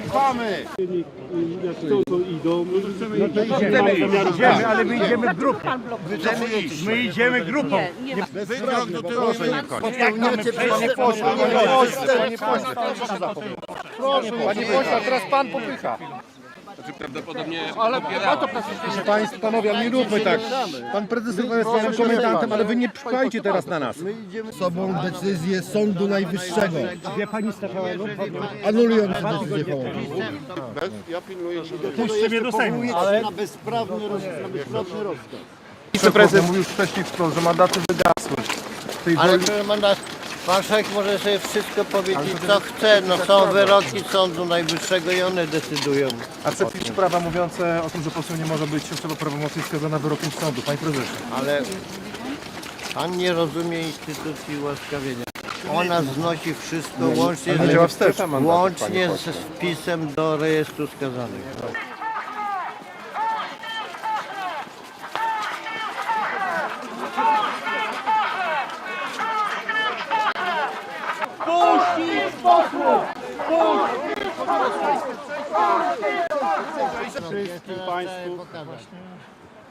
ufamy. Chcą, to idą. No Idziemy, idziemy, ale my idziemy w. Chcemy iść. My idziemy grupą. Nie, nie. Wy krok do tyłu nie kończyć. Pełniacie Panie pośle, pośle. Proszę, panie pośle, teraz pan popycha. Ale o to Proszę Państwa, panowie, ale nie róbmy tak. Pan prezes chyba jest naszym komendantem, ale wy nie pszczajcie teraz na nas. sobą decyzję Sądu Najwyższego Wie pani Stefano? anulującą decyzję hołownię. Puśćcie mnie do Sejmu. Wiceprezes mówił wcześniej wprost, że mandaty wygasły. Ale pana, marszałek może sobie wszystko powiedzieć co chce. No są wyroki Sądu Najwyższego i one decydują. A przepisy prawa mówiące o tym, że poseł nie może być osoba prawomocnie skazana wyrokiem sądu. Panie prezesie. Ale pan nie rozumie instytucji ułaskawienia. Ona znosi wszystko łącznie, działa wstecz. łącznie z wpisem do rejestru skazanych. Wszystkim Państwu.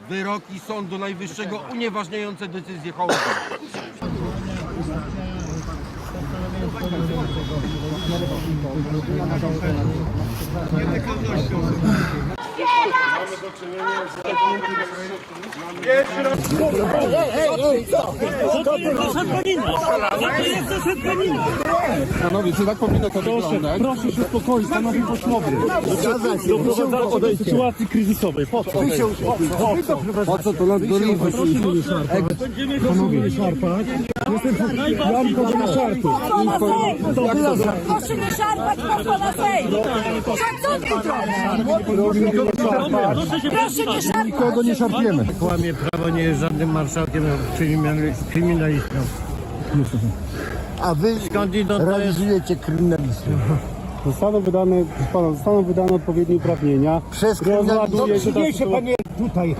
Wyroki Sądu Najwyższego unieważniające decyzję hołownię. Proszę się uspokoić, panowie posłowie. Doprowadzacie do sytuacji kryzysowej. Po co? Po co to lichu? Panowie szarpać. Jestem Jan Kowal Szarpy. Proszę nie szarpać po na Sejm. Szacunki trochę. Proszę nie szarpać. Nikogo nie szarpiemy. Kłamie prawo, nie jest żadnym marszałkiem kryminalistą. A wy Skąd idą to jest realizujecie kryminalizm. Zostaną wydane, proszę pana, zostaną wydane odpowiednie uprawnienia. Przez Rozładuje się ta Przyniesie sytuacja. panie tutaj.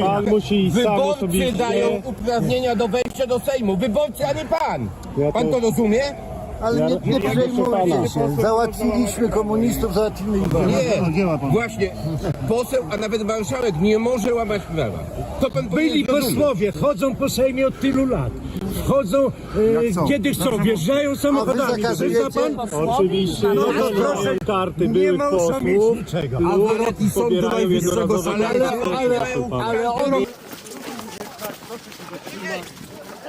Pan musi iść sam Wyborcy osobiście. dają uprawnienia do wejścia do Sejmu. Wyborcy, a nie pan. Ja Pan to rozumie? Ale nie, nie przejmujcie się. Załatwiliśmy komunistów, załatwimy ich. Nie, właśnie. Poseł, a nawet marszałek nie może łamać prawa. To pan Byli posłowie, chodzą po Sejmie od tylu lat. Wchodzą e, kiedy chcą, wjeżdżają samochodami. To zna pan? Oczywiście, proszę, karty nie mieć posłów. niczego. Sądu Najwyższego ale, ale, ale, proszę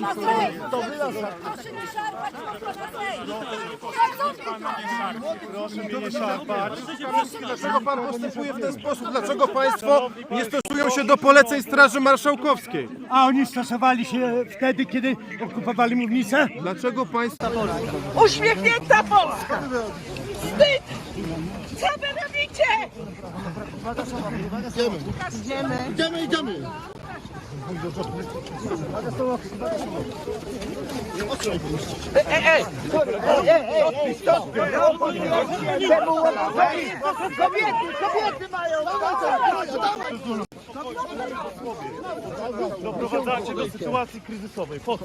na Sejm. Proszę mnie nie szarpać. Dlaczego pan postępuje w ten sposób? Dlaczego państwo nie stosują się do poleceń Straży Marszałkowskiej? A oni stosowali się wtedy, kiedy okupowali mównicę? Dlaczego państwo... Uśmiechnięta Polska. Wstyd. Co wy robicie? Idziemy, idziemy. Kobiety, kobiety mają. Doprowadzacie do sytuacji kryzysowej. Po co?